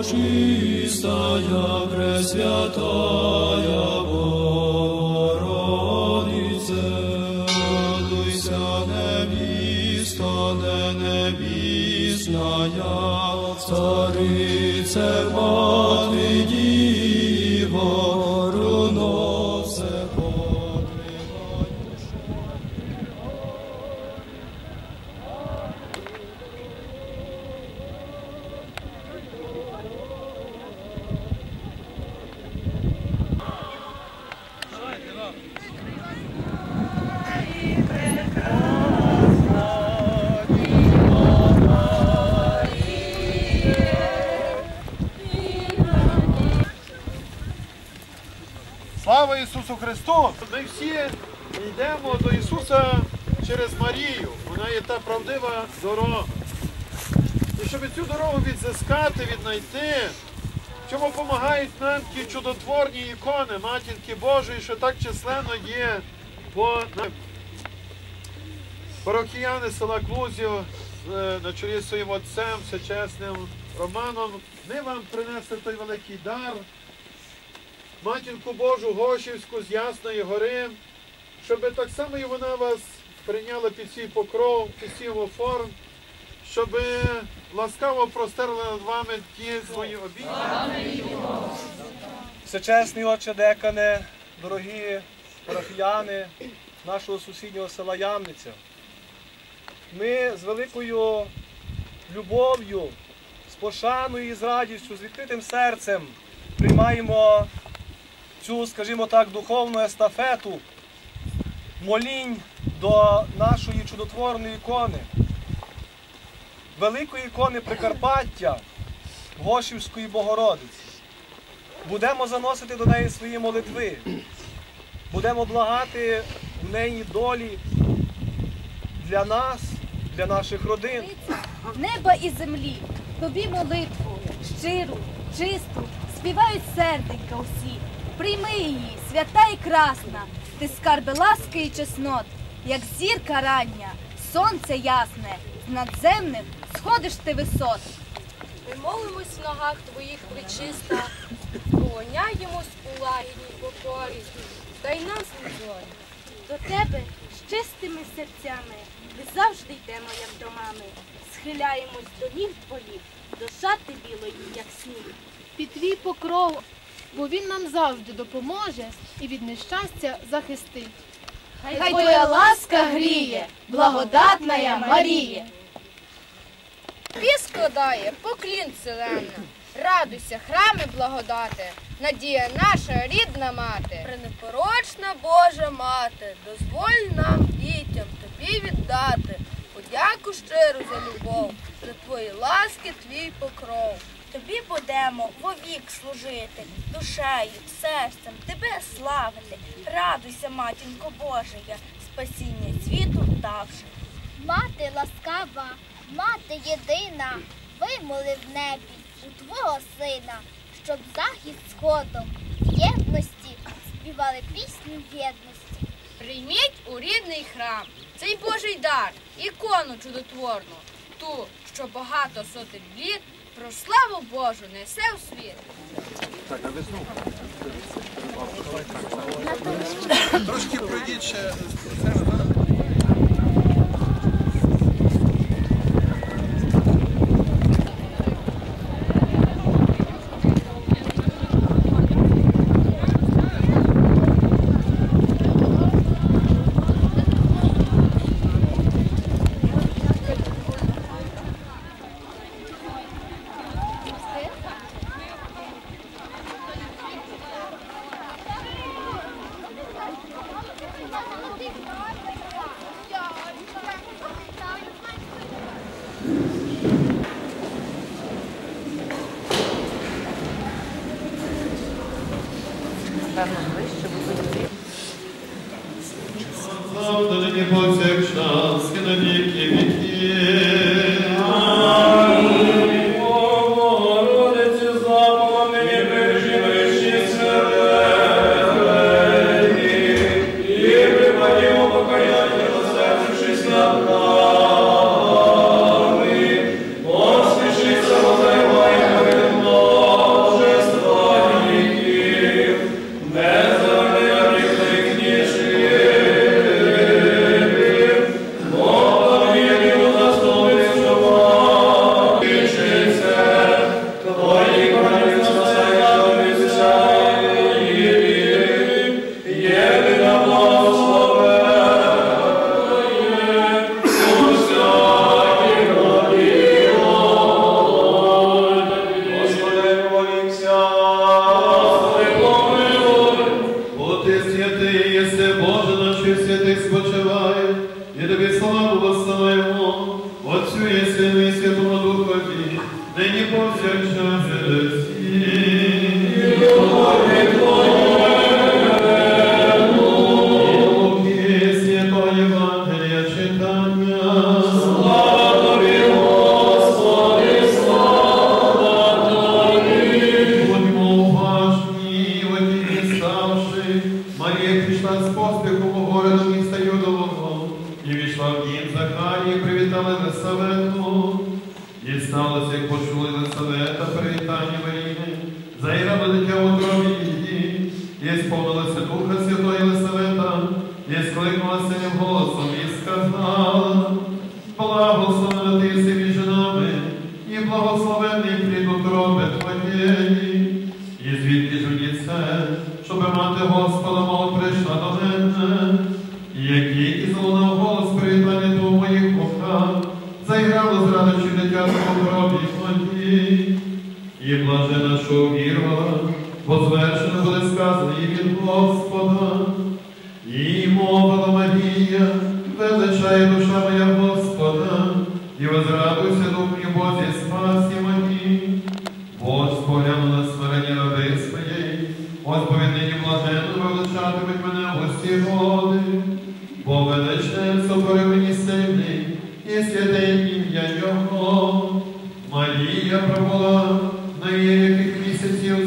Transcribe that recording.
Пречистая, Пресвятая Богородице, радуйся, невіста, не невісная, царице, мати Ісусу Христу! Ми всі йдемо до Ісуса через Марію. Вона є та правдива дорога. І щоб цю дорогу відзискати, віднайти, чому допомагають нам ті чудотворні ікони Матінки Божої, що так численно є по парохіяни села Клузів е, на чолі своїм отцем, всечесним Романом. Ми вам принесли той великий дар. Матінку Божу Гошівську з Ясної гори, щоб так само і вона вас прийняла під свій покров, під свій оформ, щоб ласкаво простерла над вами ті свої обіді. Всечесний отче декане, дорогі парафіяни нашого сусіднього села Ямниця. Ми з великою любов'ю, з пошаною і з радістю, з відкритим серцем приймаємо цю, скажімо так, духовну естафету молінь до нашої чудотворної ікони, великої ікони Прикарпаття, Гошівської Богородиці. Будемо заносити до неї свої молитви. Будемо благати в неї долі для нас, для наших родин. неба і землі, тобі молитву, щиру, чисту, співають серденька усі. Прийми її, свята і красна, ти скарби ласки і чеснот, як зірка рання, сонце ясне, з надземних сходиш ти висот. Ми молимось в ногах твоїх причиста, поклоняємось у лагідній покорі, дай нас зорі. До тебе з чистими серцями ми завжди йдемо, як до мами. Схиляємось до ніг твоїх, до шати білої, як сніг. під твій покров, бо він нам завжди допоможе і від нещастя захистить. Хай твоя ласка гріє, благодатна Марія. Тобі складає поклін селена. Радуйся, храми благодати, надія наша рідна мати. Пренепорочна Божа мати, дозволь нам дітям тобі віддати. Подяку щиру за любов, за твої ласки, твій покров. Тобі будемо вовік служити, душею, серцем тебе славити. Радуйся, матінко Божия, спасіння світу давши. Мати ласкава, мати єдина, вимоли в небі у твого сина, щоб захід сходом в єдності співали пісню єдності. Прийміть у рідний храм цей Божий дар, ікону чудотворну, ту, що багато сотень літ про славу Божу несе у світ. Так, а весну. Трошки пройдіть ще. Niedawno byłeś, czy to nie Марія прийшла з поспіхом у горе до міста Юдового, і війшла в дім Захарії, привітали Лисавету. І сталося, як почули Лисавета, привітання Марії, заіграли дитя в утробі її, і сповнилося Духа Святої Лисавета, і скликнула голосом, і сказала, благословена ти радощі дитя в. І блажена, що увірувала, бо звершено буде сказано і від Господа. І мовила Марія, величає душа Institute